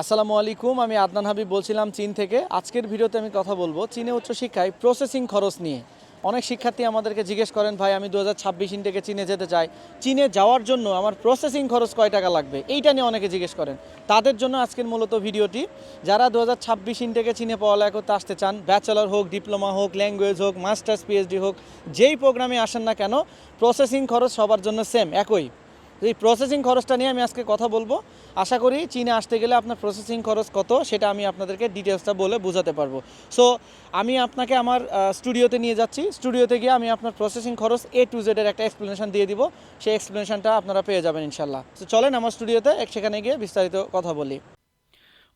আসসালামু আলাইকুম, আমি আদনান হাবিব বলছিলাম চীন থেকে। আজকের ভিডিওতে আমি কথা বলব চীনে উচ্চশিক্ষায় প্রসেসিং খরচ নিয়ে। অনেক শিক্ষার্থী আমাদেরকে জিজ্ঞেস করেন, ভাই, আমি দু হাজার ছাব্বিশ থেকে চীনে যেতে চাই। চীনে যাওয়ার জন্য আমার প্রসেসিং খরচ কয় টাকা লাগবে? এইটা নিয়ে অনেকে জিজ্ঞেস করেন। তাদের জন্য আজকের মূলত ভিডিওটি, যারা দু হাজার ছাব্বিশ থেকে চীনে পড়ালেখা করতে আসতে চান ব্যাচেলর হোক ডিপ্লোমা হোক ল্যাঙ্গুয়েজ হোক মাস্টার্স পিএইচডি হোক, যেই প্রোগ্রামে আসেন না কেন প্রসেসিং খরচ সবার জন্য সেম একই। এই প্রসেসিং খরচটা নিয়ে আমি আজকে কথা বলব। আশা করি চীনে আসতে গেলে আপনার প্রসেসিং খরচ কত সেটা আমি আপনাদেরকে ডিটেলসটা বলে বোঝাতে পারব। সো আমি আপনাকে আমার স্টুডিওতে নিয়ে যাচ্ছি। স্টুডিওতে গিয়ে আমি আপনার প্রসেসিং খরচ এ টু জেডের একটা এক্সপ্লেনেশন দিয়ে দিব। সেই এক্সপ্লেনেশনটা আপনারা পেয়ে যাবেন ইনশাল্লাহ তো চলেন আমার স্টুডিওতে সেখানে গিয়ে বিস্তারিত কথা বলি।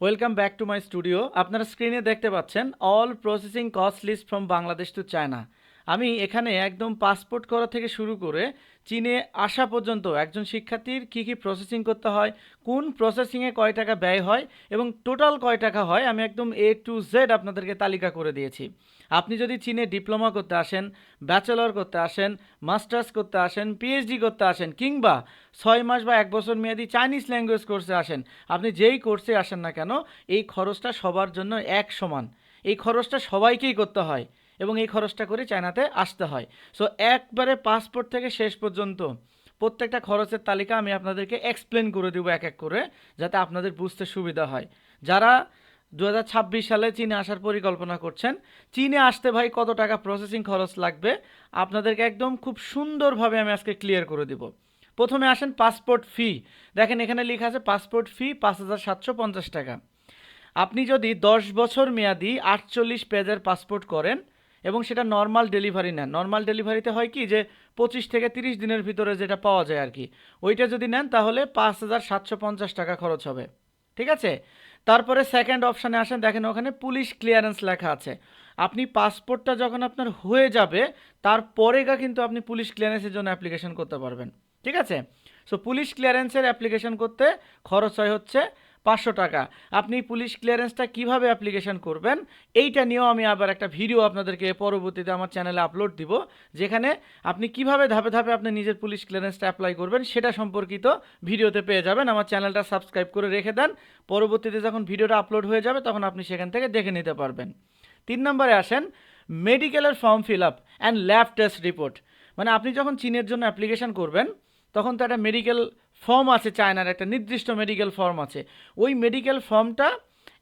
Welcome back to my studio আপনারা স্ক্রিনে দেখতে পাচ্ছেন all processing cost list from Bangladesh to China আমি এখানে একদম পাসপোর্ট করা থেকে শুরু করে চীনে আসা পর্যন্ত একজন শিক্ষার্থীর কী কী প্রসেসিং করতে হয়, কোন প্রসেসিংয়ে কয় টাকা ব্যয় হয় এবং টোটাল কয় টাকা হয়, আমি একদম এ টু জেড আপনাদেরকে তালিকা করে দিয়েছি। আপনি যদি চীনে ডিপ্লোমা করতে আসেন ব্যাচেলর করতে আসেন মাস্টার্স করতে আসেন পিএইচডি করতে আসেন কিংবা ছয় মাস বা এক বছর মেয়াদি চাইনিজ ল্যাঙ্গুয়েজ কোর্সে আসেন, আপনি যেই কোর্সে আসেন না কেন, এই খরচটা সবার জন্য এক সমান। এই খরচটা সবাইকেই করতে হয়। এবং এই খরচটা করে চায়নাতে আসতে হয়। সো একবারে পাসপোর্ট থেকে শেষ পর্যন্ত প্রত্যেকটা খরচের তালিকা আমি আপনাদেরকে এক্সপ্লেন করে দেবো এক এক করে, যাতে আপনাদের বুঝতে সুবিধা হয়। যারা দু হাজার ছাব্বিশ সালে চীনে আসার পরিকল্পনা করছেন, চীনে আসতে ভাই কত টাকা প্রসেসিং খরচ লাগবে, আপনাদেরকে একদম খুব সুন্দরভাবে আমি আজকে ক্লিয়ার করে দিব। প্রথমে আসেন পাসপোর্ট ফি দেখেন এখানে লেখা আছে পাসপোর্ট ফি পাঁচ হাজার সাতশো পঞ্চাশ টাকা। আপনি যদি দশ বছর মেয়াদি আটচল্লিশ পেজের পাসপোর্ট করেন এবং সেটা নর্মাল ডেলিভারি নেন। নর্মাল ডেলিভারিতে হয় কি যে, পঁচিশ থেকে তিরিশ দিনের ভিতরে যেটা পাওয়া যায় আর কি, ওইটা যদি নেন তাহলে পাঁচ হাজার সাতশো পঞ্চাশ টাকা খরচ হবে। ঠিক আছে? তারপরে সেকেন্ড অপশানে আসেন, দেখেন ওখানে পুলিশ ক্লিয়ারেন্স লেখা আছে। আপনি পাসপোর্টটা যখন আপনার হয়ে যাবে তারপরে গা কিন্তু আপনি পুলিশ ক্লিয়ারেন্সের জন্য অ্যাপ্লিকেশন করতে পারবেন। ঠিক আছে? সো পুলিশ ক্লিয়ারেন্সের অ্যাপ্লিকেশন করতে খরচ হয় হচ্ছে পাঁচশো টাকা। আপনি পুলিশ ক্লিয়ারেন্সটা কীভাবে অ্যাপ্লিকেশন করবেন, এইটা নিয়েও আমি আবার একটা ভিডিও আপনাদেরকে পরবর্তীতে আমার চ্যানেলে আপলোড দিব, যেখানে আপনি কীভাবে ধাপে ধাপে আপনি নিজের পুলিশ ক্লিয়ারেন্সটা অ্যাপ্লাই করবেন, সেটা সম্পর্কিত ভিডিওতে পেয়ে যাবেন। আমার চ্যানেলটা সাবস্ক্রাইব করে রেখে দেন, পরবর্তীতে যখন ভিডিওটা আপলোড হয়ে যাবে, তখন আপনি সেখান থেকে দেখে নিতে পারবেন। তিন নম্বরে আসেন মেডিকেলের form fill up and lab test report মানে আপনি যখন চীনের জন্য অ্যাপ্লিকেশন করবেন তখন তো একটা মেডিকেল ফর্ম আছে চায়নার, একটা নির্দিষ্ট মেডিকেল ফর্ম আছে। ওই মেডিকেল ফর্মটা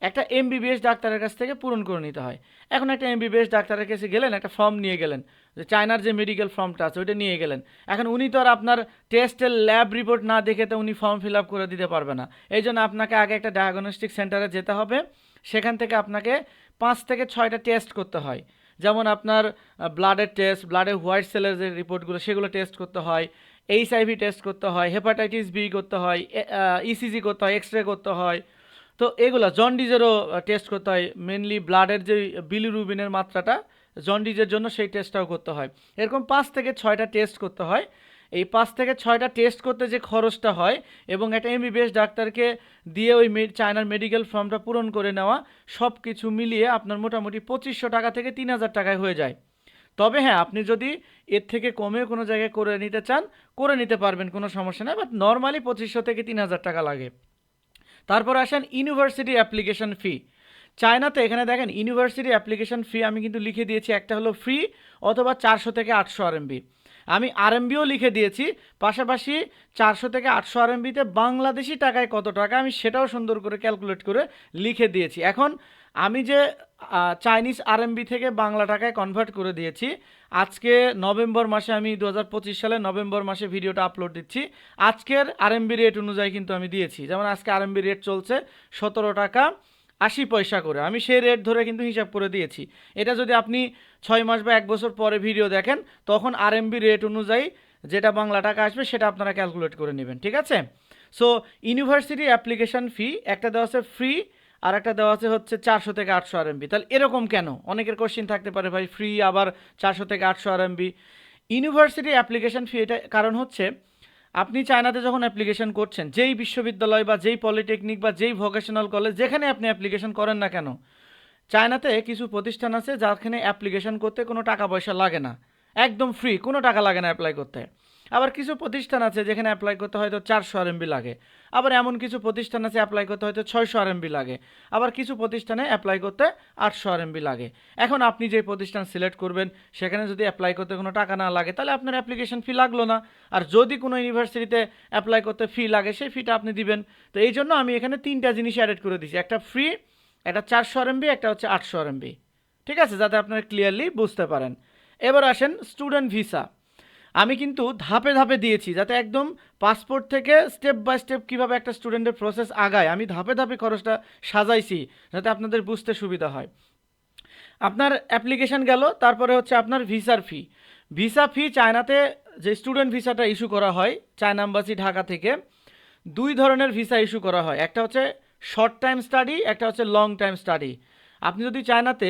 একটা এমবিবিএস ডাক্তারের কাছ থেকে পূরণ করে নিতে হয়। এখন একটা এমবিবিএস ডাক্তারের কাছে গেলেন, একটা ফর্ম নিয়ে গেলেন, যে চায়নার যে মেডিকেল ফর্মটা আছে ওইটা নিয়ে গেলেন। এখন উনি তো আর আপনার টেস্টের ল্যাব রিপোর্ট না দেখে তো উনি ফর্ম ফিল আপ করে দিতে পারবে না। এই জন্য আপনাকে আগে একটা ডায়াগনস্টিক সেন্টারে যেতে হবে। সেখান থেকে আপনাকে পাঁচ থেকে ছয়টা টেস্ট করতে হয়। যেমন আপনার ব্লাডের টেস্ট ব্লাডের হোয়াইট সেলের যে রিপোর্টগুলো সেগুলো টেস্ট করতে হয়। এইচআইভি টেস্ট করতে হয় হেপাটাইটিস বি করতে হয় ইসিজি করতে হয় এক্স রে করতে হয়। তো এগুলো জন্ডিজেরও টেস্ট করতে হয়। মেনলি ব্লাডের যে বিলিরুবিনের মাত্রাটা জন্ডিজের জন্য সেই টেস্টটাও করতে হয়। এরকম পাঁচ থেকে ছয়টা টেস্ট করতে হয়। এই পাঁচ থেকে ছয়টা টেস্ট করতে যে খরচটা হয় এবং একটা এমবিবিএস ডাক্তারকে দিয়ে ওই চায়নার মেডিকেল ফর্মটা পূরণ করে নেওয়া সব কিছু মিলিয়ে আপনার মোটামুটি পঁচিশশো টাকা থেকে তিন হাজার টাকায় হয়ে যায়। তবে হ্যাঁ আপনি যদি এর থেকে কমে কোনো জায়গায় করে নিতে চান, করে নিতে পারবেন, কোনো সমস্যা নেই। বাট নর্মালি পঁচিশশো থেকে তিন হাজার টাকা লাগে। তারপর আসেন ইউনিভার্সিটি অ্যাপ্লিকেশন ফি চায়নাতে এখানে দেখেন ইউনিভার্সিটি অ্যাপ্লিকেশন ফি আমি কিন্তু লিখে দিয়েছি, একটা হলো ফ্রি অথবা চারশো থেকে আটশো আরএমবি আমি আরএমবিও লিখে দিয়েছি, পাশাপাশি চারশো থেকে আটশো আরএমবিতে বাংলাদেশি টাকায় কত টাকা আমি সেটাও সুন্দর করে ক্যালকুলেট করে লিখে দিয়েছি। এখন আমি যে চাইনিজ আরএমবি থেকে বাংলা টাকায় কনভার্ট করে দিয়েছি, আজকে নভেম্বর মাসে আমি দু হাজার পঁচিশ সালে নভেম্বর মাসে ভিডিওটা আপলোড দিচ্ছি। আজকের আরএমবি রেট অনুযায়ী কিন্তু আমি দিয়েছি। যেমন আজকে আরএমবি রেট চলছে সতেরো টাকা আশি পয়সা করে। আমি সেই রেট ধরে কিন্তু হিসাব করে দিয়েছি। এটা যদি আপনি ছয় মাস বা এক বছর পরে ভিডিও দেখেন, তখন আরএমবি রেট অনুযায়ী যেটা বাংলা টাকা আসবে, সেটা আপনারা ক্যালকুলেট করে নেবেন, ঠিক আছে? সো ইউনিভার্সিটি অ্যাপ্লিকেশন ফি একটা দেওয়া আছে ফ্রি আর একটা দেওয়া আছে হচ্ছে চারশো থেকে আটশো আরএমবি তাহলে এরকম কেন? অনেকের কোশ্চিন থাকতে পারে ভাই ফ্রি আবার চারশো থেকে আটশো আরএমবি ইউনিভার্সিটি অ্যাপ্লিকেশন ফি এটা কারণ হচ্ছে, আপনি চায়নাতে যখন অ্যাপ্লিকেশন করছেন, যেই বিশ্ববিদ্যালয় বা যেই পলিটেকনিক বা যেই ভোকেশনাল কলেজ যেখানে আপনি অ্যাপ্লিকেশন করেন না কেন, চায়নাতে কিছু প্রতিষ্ঠান আছে যাখানে অ্যাপ্লিকেশন করতে কোনো টাকা পয়সা লাগে না। একদম ফ্রি কোনো টাকা লাগে না অ্যাপ্লাই করতে। আবার কিছু প্রতিষ্ঠান আছে যেখানে অ্যাপ্লাই করতে হয়তো চারশো আরএমবি লাগে। আবার এমন কিছু প্রতিষ্ঠান আছে অ্যাপ্লাই করতে হয়তো ছয়শো আরএমবি লাগে। আবার কিছু প্রতিষ্ঠানে অ্যাপ্লাই করতে আটশো আরএমবি লাগে। এখন আপনি যে প্রতিষ্ঠান সিলেক্ট করবেন, সেখানে যদি অ্যাপ্লাই করতে কোনো টাকা না লাগে, তাহলে আপনার অ্যাপ্লিকেশন ফি লাগল না। আর যদি কোনো ইউনিভার্সিটিতে অ্যাপ্লাই করতে ফি লাগে, সেই ফিটা আপনি দিবেন। তো এই জন্য আমি এখানে তিনটা জিনিস অ্যাড করে দিয়েছি। একটা ফ্রি একটা চারশো আরএমবি একটা হচ্ছে আটশো আরএমবি ঠিক আছে? যাতে আপনারা ক্লিয়ারলি বুঝতে পারেন। এবার আসেন স্টুডেন্ট ভিসা আমি কিন্তু ধাপে ধাপে দিয়েছি যাতে একদম পাসপোর্ট থেকে স্টেপ বাই স্টেপ কীভাবে একটা স্টুডেন্টের প্রসেস আগায়। আমি ধাপে ধাপে খরচটা সাজাইছি যাতে আপনাদের বুঝতে সুবিধা হয়। আপনার অ্যাপ্লিকেশন গেল, তারপরে হচ্ছে আপনার ভিসার ফি ভিসা ফি চায়নাতে যে স্টুডেন্ট ভিসাটা ইস্যু করা হয়, চায়না আম্বাসি ঢাকা থেকে, দুই ধরনের ভিসা ইস্যু করা হয়। একটা হচ্ছে শর্ট টাইম স্টাডি একটা হচ্ছে লং টাইম স্টাডি আপনি যদি চায়নাতে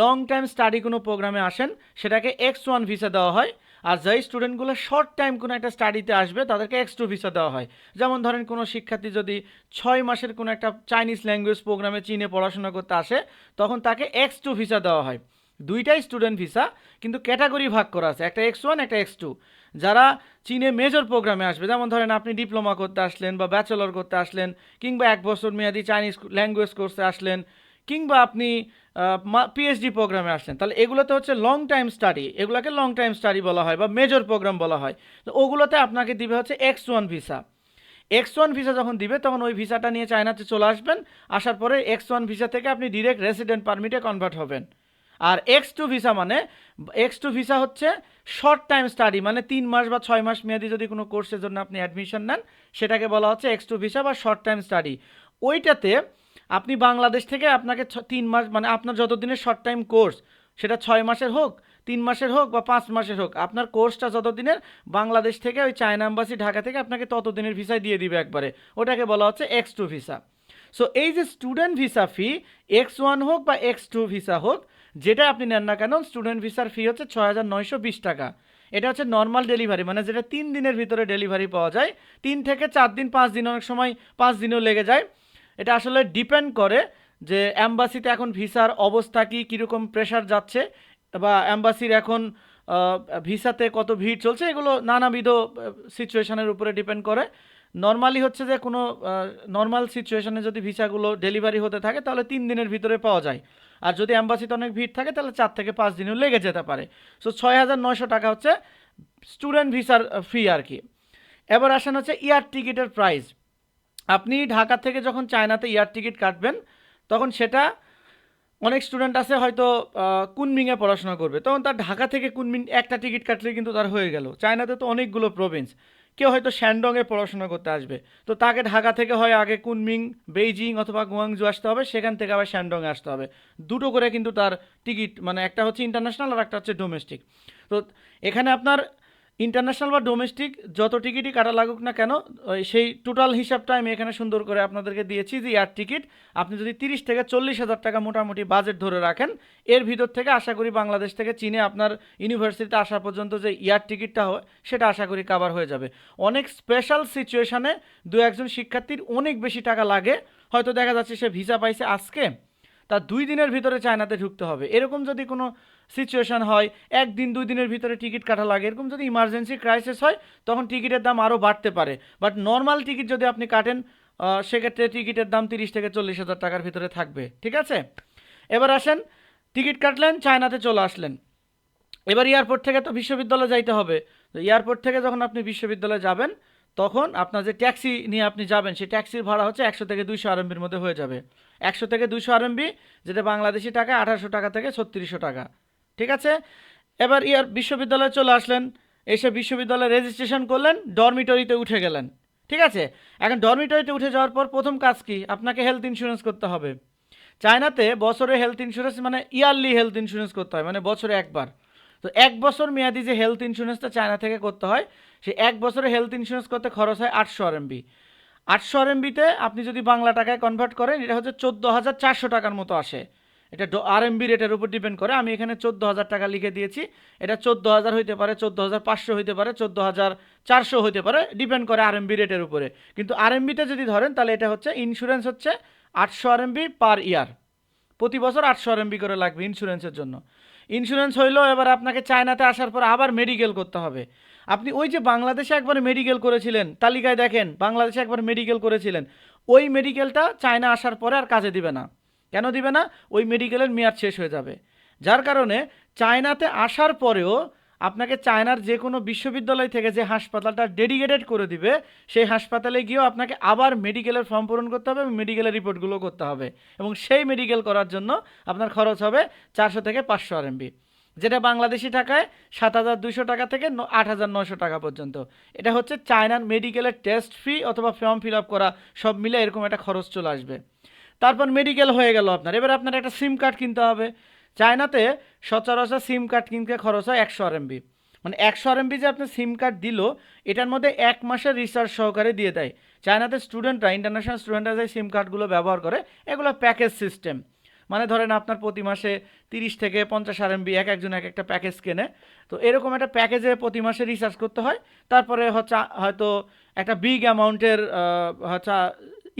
লং টাইম স্টাডি কোনো প্রোগ্রামে আসেন, সেটাকে এক্স ওয়ান ভিসা দেওয়া হয়। আর যেই স্টুডেন্টগুলো শর্ট টাইম কোনো একটা স্টাডিতে আসবে, তাদেরকে এক্স টু ভিসা দেওয়া হয়। যেমন ধরেন কোনো শিক্ষার্থী যদি ছয় মাসের কোনো একটা চাইনিজ ল্যাঙ্গুয়েজ প্রোগ্রামে চীনে পড়াশোনা করতে আসে, তখন তাকে এক্স টু ভিসা দেওয়া হয়। দুইটাই স্টুডেন্ট ভিসা কিন্তু ক্যাটাগরি ভাগ করা আছে। একটা এক্স ওয়ান একটা এক্স টু যারা চীনে মেজর প্রোগ্রামে আসবে, যেমন ধরেন আপনি ডিপ্লোমা করতে আসলেন বা ব্যাচেলর করতে আসলেন, কিংবা এক বছর মেয়াদি চাইনিজ ল্যাঙ্গুয়েজ কোর্সে আসলেন, কিংবা আপনি পিএইচডি প্রোগ্রামে আসলেন তাহলে এগুলোতে হচ্ছে লং টাইম স্টাডি এগুলোকে লং টাইম স্টাডি বলা হয় বা মেজর প্রোগ্রাম বলা হয়। তো ওগুলোতে আপনাকে দিবে হচ্ছে X one visa X one visa যখন দিবে, তখন ওই ভিসাটা নিয়ে চায়নাতে চলে আসবেন। আসার পরে এক্স ওয়ান ভিসা থেকে আপনি ডিরেক্ট রেসিডেন্ট পারমিটে কনভার্ট হবেন। আর এক্স টু ভিসা মানে এক্স টু ভিসা হচ্ছে শর্ট টাইম স্টাডি মানে তিন মাস বা ছয় মাস মেয়াদি যদি কোনো কোর্সের জন্য আপনি অ্যাডমিশন নেন, সেটাকে বলা হচ্ছে এক্স টু ভিসা বা শর্ট টাইম স্টাডি ওইটাতে আপনি বাংলাদেশ থেকে আপনাকে তিন মাস মানে আপনার যত দিনের শর্ট টাইম কোর্স সেটা ছয় মাসের হোক, তিন মাসের হোক বা পাঁচ মাসের হোক, আপনার কোর্সটা যতদিনের, বাংলাদেশ থেকে ওই চায়না এম্বাসি ঢাকা থেকে আপনাকে ততদিনের ভিসায় দিয়ে দিবে একবারে। ওটাকে বলা হচ্ছে এক্স টু ভিসা সো এই যে student visa fee X one হোক বা এক্স টু ভিসা হোক, যেটা আপনি নেন না কেন স্টুডেন্ট ভিসার ফি হচ্ছে ছয় হাজার নয়শো বিশ টাকা। এটা হচ্ছে নর্মাল ডেলিভারি মানে যেটা তিন দিনের ভিতরে ডেলিভারি পাওয়া যায়, তিন থেকে চার দিন, পাঁচ দিন অনেক সময় পাঁচ দিনও লেগে যায়। এটা আসলে ডিপেন্ড করে যে অ্যাম্বাসিতে এখন ভিসার অবস্থা কি, কীরকম প্রেশার যাচ্ছে বা অ্যাম্বাসির এখন ভিসাতে কত ভিড় চলছে, এগুলো নানাবিধ সিচুয়েশানের উপরে ডিপেন্ড করে। নর্মালি হচ্ছে যে কোনো নর্মাল সিচুয়েশানে যদি ভিসাগুলো ডেলিভারি হতে থাকে, তাহলে তিন দিনের ভিতরে পাওয়া যায়। আর যদি অ্যাম্বাসিতে অনেক ভিড় থাকে, তাহলে চার থেকে পাঁচ দিনও লেগে যেতে পারে। সো ছয় হাজার নয়শো টাকা হচ্ছে স্টুডেন্ট ভিসার ফি আর কি। এবার আসেন হচ্ছে ইয়ার টিকিটের প্রাইস আপনি ঢাকা থেকে যখন চায়নাতে ইয়ার টিকিট কাটবেন, তখন সেটা অনেক স্টুডেন্ট আছে হয়তো কুনমিংয়ে পড়াশোনা করবে। তখন তার ঢাকা থেকে কুনমিং একটা টিকিট কাটলে কিন্তু তার হয়ে গেল। চায়নাতে তো অনেকগুলো প্রভিন্স কেউ হয়তো শ্যান্ডংয়ে পড়াশোনা করতে আসবে। তো তাকে ঢাকা থেকে হয় আগে কুনমিং, বেইজিং অথবা গুয়াংজু আসতে হবে, সেখান থেকে আবার শ্যান্ডংয়ে আসতে হবে। দুটো করে কিন্তু তার টিকিট মানে একটা হচ্ছে ইন্টারন্যাশনাল আর একটা হচ্ছে ডোমেস্টিক তো এখানে আপনার ইন্টারন্যাশনাল বা ডোমেস্টিক যত টিকিটই কাটা লাগুক না কেন সেই টোটাল হিসাবটা আমি এখানে সুন্দর করে আপনাদেরকে দিয়েছি যে এয়ার টিকিট আপনি যদি তিরিশ থেকে চল্লিশ হাজার টাকা মোটামুটি বাজেট ধরে রাখেন, এর ভিতর থেকে আশা করি বাংলাদেশ থেকে চীনে আপনার ইউনিভার্সিটিতে আসা পর্যন্ত যে ইয়ার টিকিটটা হয়, সেটা আশা করি কাভার হয়ে যাবে। অনেক স্পেশাল সিচুয়েশানে দু একজন শিক্ষার্থীর অনেক বেশি টাকা লাগে, হয়তো দেখা যাচ্ছে সে ভিসা পাইছে আজকে তার দুই দিনের ভিতরে চায়নাতে ঢুকতে হবে। এরকম যদি কোনো সিচুয়েশন হয়, একদিন, দুই দিনের ভিতরে টিকিট কাটা লাগে। এরকম যদি ইমার্জেন্সি ক্রাইসিস হয়, তখন টিকিটের দাম আরও বাড়তে পারে। বাট নর্মাল টিকিট যদি আপনি কাটেন সেক্ষেত্রে টিকিটের দাম তিরিশ থেকে চল্লিশ হাজার টাকার ভিতরে থাকবে। ঠিক আছে? এবার আসেন টিকিট কাটলেন, চায়নাতে চলে আসলেন। এবার এয়ারপোর্ট থেকে তো বিশ্ববিদ্যালয়ে যাইতে হবে। এয়ারপোর্ট থেকে যখন আপনি বিশ্ববিদ্যালয়ে যাবেন, তখন আপনার যে ট্যাক্সি নিয়ে আপনি যাবেন, সেই ট্যাক্সির ভাড়া হচ্ছে একশো থেকে দুইশো আরএমবির মধ্যে হয়ে যাবে। একশো থেকে দুইশো আরএমবি যেটা বাংলাদেশি টাকা, আঠারোশো টাকা থেকে ছত্রিশশো টাকা। ঠিক আছে? এবার ইয়ার বিশ্ববিদ্যালয়ে চলে আসলেন, এসে বিশ্ববিদ্যালয়ে রেজিস্ট্রেশন করলেন ডরমিটরিতে উঠে গেলেন। ঠিক আছে? এখন ডরমিটরিতে উঠে যাওয়ার পর প্রথম কাজ কি? আপনাকে হেলথ ইন্স্যুরেন্স করতে হবে। চায়নাতে বছরে হেলথ ইন্স্যুরেন্স মানে ইয়ারলি হেলথ ইন্স্যুরেন্স করতে হয় মানে বছরে একবার। তো এক বছর মেয়াদি যে হেলথ ইন্স্যুরেন্সটা চায়না থেকে করতে হয় সেই এক বছরে হেলথ ইন্স্যুরেন্স করতে খরচ হয় আটশো আরএমবি আটশো আরএমবিতে আপনি যদি বাংলা টাকায় কনভার্ট করেন, এটা হচ্ছে চোদ্দ হাজার চারশো টাকার মতো আসে। এটা আরএমবি রেটের উপর ডিপেন্ড করে। আমি এখানে চোদ্দ হাজার টাকা লিখে দিয়েছি। এটা চোদ্দ হাজার হইতে পারে চোদ্দ হাজার পাঁচশো হইতে পারে চোদ্দ হাজার চারশো হইতে পারে ডিপেন্ড করে আরএমবি রেটের উপরে। কিন্তু আরএমবিতে যদি ধরেন, তাহলে এটা হচ্ছে ইন্স্যুরেন্স হচ্ছে আটশো আরএমবি পার ইয়ার প্রতি বছর আটশো আরএমবি করে লাগবে ইন্স্যুরেন্সের জন্য। ইন্স্যুরেন্স হইলেও এবার আপনাকে চায়নাতে আসার পর আবার মেডিকেল করতে হবে। আপনি ওই যে বাংলাদেশে একবার মেডিকেল করেছিলেন, তালিকায় দেখেন, বাংলাদেশে একবার মেডিকেল করেছিলেন, ওই মেডিকেলটা চায়না আসার পরে আর কাজে দিবে না। কেন দিবে না? ওই মেডিকেলের মেয়াদ শেষ হয়ে যাবে। যার কারণে চায়নাতে আসার পরেও আপনাকে চায়নার যে কোনো বিশ্ববিদ্যালয় থেকে যে হাসপাতালটা ডেডিকেটেড করে দিবে, সেই হাসপাতালে গিয়েও আপনাকে আবার মেডিকেলের ফর্ম পূরণ করতে হবে এবং মেডিকেলের রিপোর্টগুলো করতে হবে এবং সেই মেডিকেল করার জন্য আপনার খরচ হবে চারশো থেকে পাঁচশো আরএমবি। যেটা বাংলাদেশি টাকায় সাত হাজার দুশো টাকা থেকে আট হাজার নশো টাকা পর্যন্ত। এটা হচ্ছে চায়নার মেডিকেলের টেস্ট ফি অথবা ফর্ম ফিল আপ করা সব মিলে এরকম একটা খরচ চলে আসবে। তারপর মেডিকেল হয়ে গেল আপনার। এবার আপনার একটা সিম কার্ড কিনতে হবে। চায়নাতে সচরাচর সিম কার্ড কিনতে খরচ হয় একশো আর আরএমবি মানে একশো আর আরএমবি যে আপনার সিম কার্ড দিল, এটার মধ্যে এক মাসের রিচার্জ সহকারে দিয়ে দেয়। চায়নাতে স্টুডেন্টরা ইন্টারন্যাশনাল স্টুডেন্টরা যে সিম কার্ডগুলো ব্যবহার করে, এগুলো প্যাকেজ সিস্টেম মানে ধরেন আপনার প্রতি মাসে তিরিশ থেকে পঞ্চাশ আর আরএমবি এক একজন এক একটা প্যাকেজ কেনে। তো এরকম একটা প্যাকেজে প্রতি মাসে রিচার্জ করতে হয়। তারপরে হচ্ছে, হয়তো একটা বিগ অ্যামাউন্টের হচ্ছে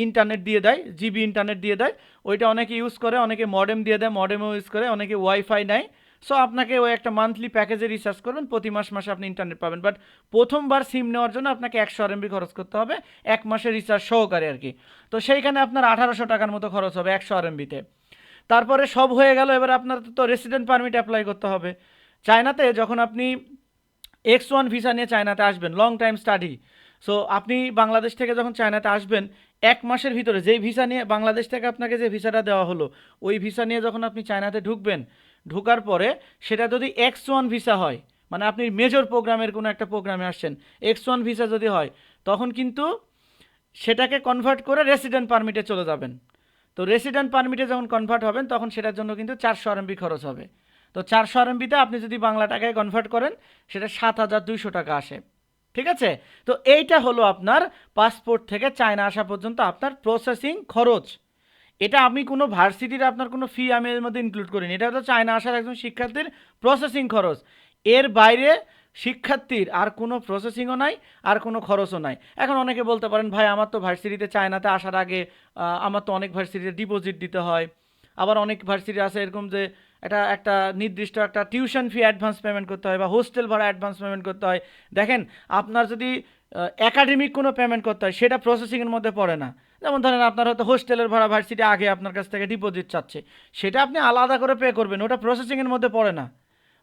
ইন্টারনেট দিয়ে দেয় জিবি ইন্টারনেট দিয়ে দেয়। ওইটা অনেকে ইউজ করে, অনেকে মডেম দিয়ে দেয় মডেমও ইউজ করে, অনেকে ওয়াইফাই নেয়। সো আপনাকে ওই একটা মান্থলি প্যাকেজে রিচার্জ করবেন, প্রতি মাস, মাসে আপনি ইন্টারনেট পাবেন। বাট প্রথমবার সিম নেওয়ার জন্য আপনাকে একশো আরএমবি খরচ করতে হবে, এক মাসের রিচার্জ সহকারে আর কি। তো সেইখানে আপনার আঠারোশো টাকার মতো খরচ হবে একশো আরএমবিতে তারপরে সব হয়ে গেল, এবার আপনার তো রেসিডেন্ট পারমিট অ্যাপ্লাই করতে হবে। চায়নাতে যখন আপনি এক্স ওয়ান ভিসা নিয়ে চায়নাতে আসবেন লং টাইম স্টাডি সো আপনি বাংলাদেশ থেকে যখন চায়নাতে আসবেন এক মাসের ভিতরে, যেই ভিসা নিয়ে বাংলাদেশ থেকে আপনাকে যে ভিসাটা দেওয়া হলো, ওই ভিসা নিয়ে যখন আপনি চায়নাতে ঢুকবেন, ঢোকার পরে সেটা যদি এক্স ওয়ান ভিসা হয় মানে আপনি মেজর প্রোগ্রামের কোনো একটা প্রোগ্রামে আসছেন এক্স ওয়ান ভিসা যদি হয়, তখন কিন্তু সেটাকে কনভার্ট করে রেসিডেন্ট পারমিটে চলে যাবেন। তো রেসিডেন্ট পারমিটে যখন কনভার্ট হবেন, তখন সেটার জন্য কিন্তু চারশো আরএমবি খরচ হবে। তো চারশো আরএমবিতে আপনি যদি বাংলা টাকায় কনভার্ট করেন, সেটা সাত হাজার দুইশো টাকা আসে। ঠিক আছে? তো এইটা হলো আপনার পাসপোর্ট থেকে চায়না আসা পর্যন্ত আপনার প্রসেসিং খরচ। এটা আমি কোনো ভার্সিটির আপনার কোনো ফি আমি এর মধ্যে ইনক্লুড করিনি। এটা হলো চায়না আসার একজন শিক্ষার্থীর প্রসেসিং খরচ। এর বাইরে শিক্ষার্থীর আর কোনো প্রসেসিংও নাই, আর কোনো খরচও নাই। এখন অনেকে বলতে পারেন, ভাই, আমার তো ভার্সিটিতে চায়নাতে আসার আগে আমার তো অনেক ভার্সিটিতে ডিপোজিট দিতে হয়। আবার অনেক ভার্সিটি আছে এরকম যে এটা একটা নির্দিষ্ট একটা টিউশন ফি অ্যাডভান্স পেমেন্ট করতে হয় বা হোস্টেল ভাড়া অ্যাডভান্স পেমেন্ট করতে হয়। দেখেন, আপনার যদি একাডেমিক কোনো পেমেন্ট করতে হয়, সেটা প্রসেসিংয়ের মধ্যে পড়ে না। যেমন ধরেন আপনার হয়তো হোস্টেলের ভাড়া ভার্সিটি আগে আপনার কাছ থেকে ডিপোজিট চাচ্ছে। সেটা আপনি আলাদা করে পে করবেন, ওটা প্রসেসিংয়ের মধ্যে পড়ে না।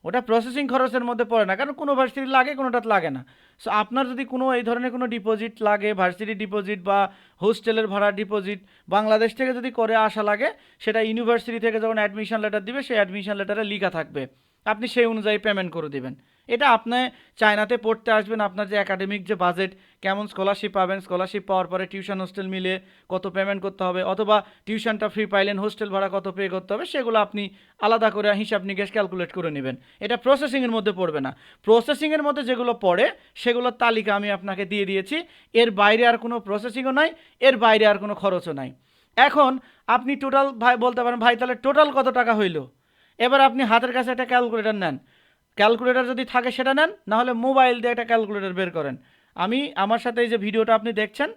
ওটা প্রসেসিং খরচের মধ্যে পড়ে না, কারণ কোনো ভার্সিটি লাগে, কোনোটা লাগে না। সো আপনার যদি কোনো এই ধরনের কোনো ডিপোজিট লাগে ভার্সিটি ডিপোজিট বা হোস্টেলের ভাড়া ডিপোজিট বাংলাদেশ থেকে যদি করে আসা লাগে, সেটা ইউনিভার্সিটি থেকে যখন অ্যাডমিশন লেটার দিবে, সেই অ্যাডমিশন লেটারে লিখা থাকবে। আপনি সেই অনুযায়ী পেমেন্ট করে দেবেন। এটা আপনি চায়নাতে পড়তে আসবেন, আপনার যে একাডেমিক যে বাজেট কেমন স্কলারশিপ পাবেন স্কলারশিপ পাওয়ার পরে টিউশন হোস্টেল মিলে কত পেমেন্ট করতে হবে, অথবা টিউশনটা ফ্রি পাইলেন হোস্টেল ভাড়া কত পে করতে হবে, সেগুলো আপনি আলাদা করে হিসাব নিকেশ ক্যালকুলেট করে নেবেন। এটা প্রসেসিংয়ের মধ্যে পড়বে না। প্রসেসিংয়ের মধ্যে যেগুলো পড়ে, সেগুলোর তালিকা আমি আপনাকে দিয়ে দিয়েছি। এর বাইরে আর কোনো প্রসেসিংও নাই, এর বাইরে আর কোনো খরচও নাই। এখন আপনি টোটাল ভাই, বলতে পারেন, ভাই, তাহলে টোটাল কত টাকা হইল? এবার আপনি হাতের কাছে একটা ক্যালকুলেটার নেন। ক্যালকুলেটার যদি থাকে সেটা নেন, নাহলে মোবাইল দিয়ে একটা ক্যালকুলেটার বের করেন। আমি, আমার সাথে এই যে ভিডিওটা আপনি দেখছেন,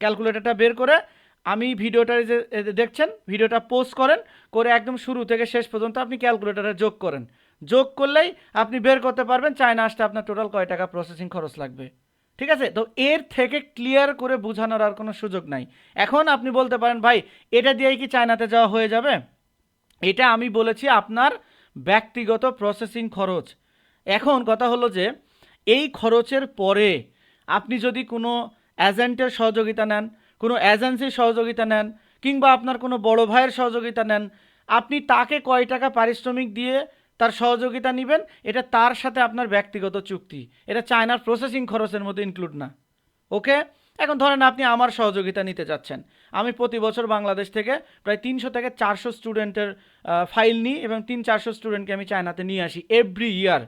ক্যালকুলেটরটা বের করে আমি ভিডিওটা যে দেখছেন, ভিডিওটা পোস্ট করেন, করে একদম শুরু থেকে শেষ পর্যন্ত আপনি ক্যালকুলেটরে যোগ করেন। যোগ করলেই আপনি বের করতে পারবেন, চায়না আসতে আপনার টোটাল কয় টাকা প্রসেসিং খরচ লাগবে। ঠিক আছে? তো এর থেকে ক্লিয়ার করে বোঝানোর আর কোনো সুযোগ নাই। এখন আপনি বলতে পারেন, ভাই, এটা দিয়েই কি চায়নাতে যাওয়া হয়ে যাবে? এটা আমি বলেছি আপনার ব্যক্তিগত প্রসেসিং খরচ। এখন কথা হলো যে, এই খরচের পরে আপনি যদি কোনো এজেন্টের সহযোগিতা নেন, কোনো এজেন্সির সহযোগিতা নেন, কিংবা আপনার কোনো বড় ভাইয়ের সহযোগিতা নেন, আপনি তাকে কয় টাকা পারিশ্রমিক দিয়ে তার সহযোগিতা নেবেন, এটা তার সাথে আপনার ব্যক্তিগত চুক্তি। এটা চায়নার প্রসেসিং খরচের মধ্যে ইনক্লুড না। ওকে এখন ধরেন আপনি আমার সহযোগিতা নিতে চাচ্ছেন আমি প্রতি বছর বাংলাদেশ থেকে প্রায় তিনশো থেকে চারশো স্টুডেন্টের ফাইল নিই এবং তিন চারশো স্টুডেন্টকে আমি চায়নাতে নিয়ে আসি এভরি ইয়ার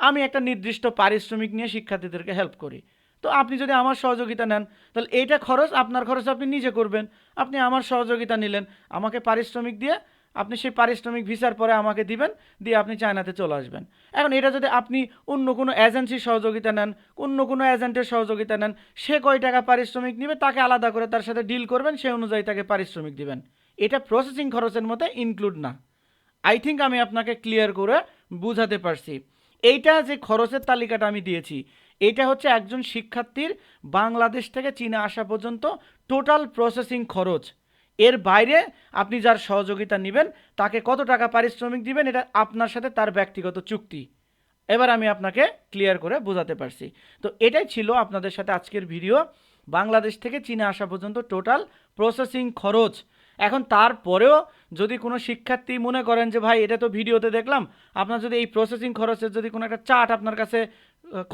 আমি একটা নির্দিষ্ট পারিশ্রমিক নিয়ে শিক্ষার্থীদেরকে হেল্প করি। তো আপনি যদি আমার সহযোগিতা নেন, তাহলে এইটা খরচ, আপনার খরচ আপনি নিজে করবেন। আপনি আমার সহযোগিতা নিলেন, আমাকে পারিশ্রমিক দিয়ে আপনি সেই পারিশ্রমিক ভিসার পরে আমাকে দিবেন, দিয়ে আপনি চায়নাতে চলে আসবেন। এখন এটা যদি আপনি অন্য কোনো এজেন্সির সহযোগিতা নেন, অন্য কোনো এজেন্টের সহযোগিতা নেন, সে কয় টাকা পারিশ্রমিক নেবে, তাকে আলাদা করে তার সাথে ডিল করবেন সেই অনুযায়ী তাকে পারিশ্রমিক দিবেন। এটা প্রসেসিং খরচের মধ্যে ইনক্লুড না। আই থিঙ্ক আমি আপনাকে ক্লিয়ার করে বুঝাতে পারছি। এইটা যে খরচের তালিকাটা আমি দিয়েছি, এটা হচ্ছে একজন শিক্ষার্থীর বাংলাদেশ থেকে চীনে আসা পর্যন্ত টোটাল প্রসেসিং খরচ। এর বাইরে আপনি যার সহযোগিতা নেবেন, তাকে কত টাকা পারিশ্রমিক দিবেন, এটা আপনার সাথে তার ব্যক্তিগত চুক্তি। এবার আমি আপনাকে ক্লিয়ার করে বোঝাতে পারছি। তো এটাই ছিল আপনাদের সাথে আজকের ভিডিও। বাংলাদেশ থেকে চীনে আসা পর্যন্ত টোটাল প্রসেসিং খরচ। এখন তারপরেও যদি কোনো শিক্ষার্থী মনে করেন যে, ভাই, এটা তো ভিডিওতে দেখলাম। আপনার যদি এই প্রসেসিং খরচের যদি কোনো একটা চার্ট আপনার কাছে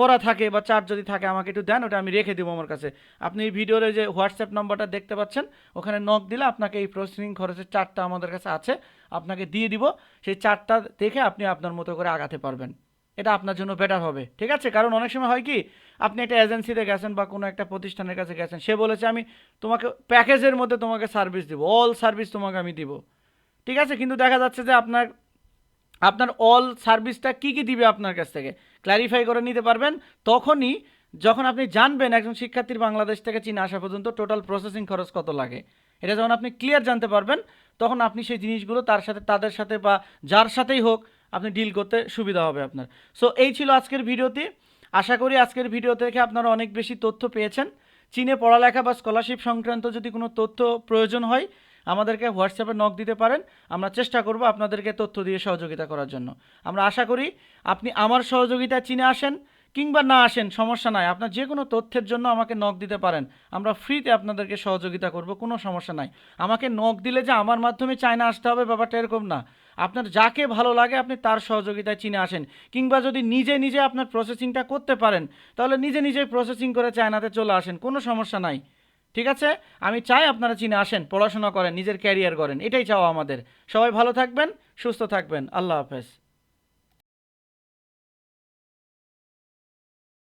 করা থাকে বা চার্ট যদি থাকে আমাকে একটু দেন, ওটা আমি রেখে দেবো আমার কাছে। আপনি এই ভিডিওর যে হোয়াটসঅ্যাপ নম্বরটা দেখতে পাচ্ছেন, ওখানে নক দিলে আপনাকে এই প্রসেসিং খরচের চার্টটা আমাদের কাছে আছে। আপনাকে দিয়ে দিব, সেই চার্টটা দেখে আপনি আপনার মতো করে আগাতে পারবেন। এটা আপনার জন্য বেটার হবে, ঠিক আছে? কারণ অনেক সময় হয় কি, আপনি একটা এজেন্সিতে গেছেন বা কোনো একটা প্রতিষ্ঠানের কাছে গেছেন, সে বলেছে, আমি তোমাকে প্যাকেজের মধ্যে তোমাকে সার্ভিস দিব অল সার্ভিস তোমাকে আমি দিব। ঠিক আছে? কিন্তু দেখা যাচ্ছে যে আপনার আপনার অল সার্ভিসটা কি কি দিবে আপনার কাছ থেকে? ক্ল্যারিফাই করে নিতে পারবেন। তখনই যখন আপনি জানবেন একজন শিক্ষার্থীর বাংলাদেশ থেকে চীনে আসা পর্যন্ত টোটাল প্রসেসিং খরচ কত লাগে, এটা যখন আপনি ক্লিয়ার জানতে পারবেন, তখন আপনি সেই জিনিসগুলো তার সাথে, তাদের সাথে বা যার সাথেই হোক আপনি ডিল করতে সুবিধা হবে আপনার। সো এই ছিল আজকের ভিডিওতে আশা করি আজকের ভিডিও থেকে আপনারা অনেক বেশি তথ্য পেয়েছেন। চীনে পড়ালেখা বা স্কলারশিপ সংক্রান্ত যদি কোনো তথ্য প্রয়োজন হয় আমাদেরকে হোয়াটসঅ্যাপে নক দিতে পারেন। আমরা চেষ্টা করব আপনাদেরকে তথ্য দিয়ে সহযোগিতা করার জন্য। আমরা আশা করি আপনি আমার সহযোগিতায় চিনে আসেন কিংবা না আসেন, সমস্যা নাই। আপনার যে কোনো তথ্যের জন্য আমাকে নক দিতে পারেন। আমরা ফ্রিতে আপনাদেরকে সহযোগিতা করব, কোনো সমস্যা নাই। আমাকে নক দিলে যে আমার মাধ্যমে চায়না আসতে হবে ব্যাপারটা এরকম না। আপনার যাকে ভালো লাগে আপনি তার সহযোগিতায় চিনে আসেন। কিংবা যদি নিজে নিজে আপনার প্রসেসিংটা করতে পারেন, তাহলে নিজে নিজে প্রসেসিং করে চায়নাতে চলে আসেন, কোনো সমস্যা নাই। ঠিক আছে? আমি চাই আপনারা চীনে আসেন, পড়াশোনা করেন, নিজের ক্যারিয়ার করেন এটাই চাওয়া আমাদের। সবাই ভালো থাকবেন, সুস্থ থাকবেন। আল্লাহ হাফেজ।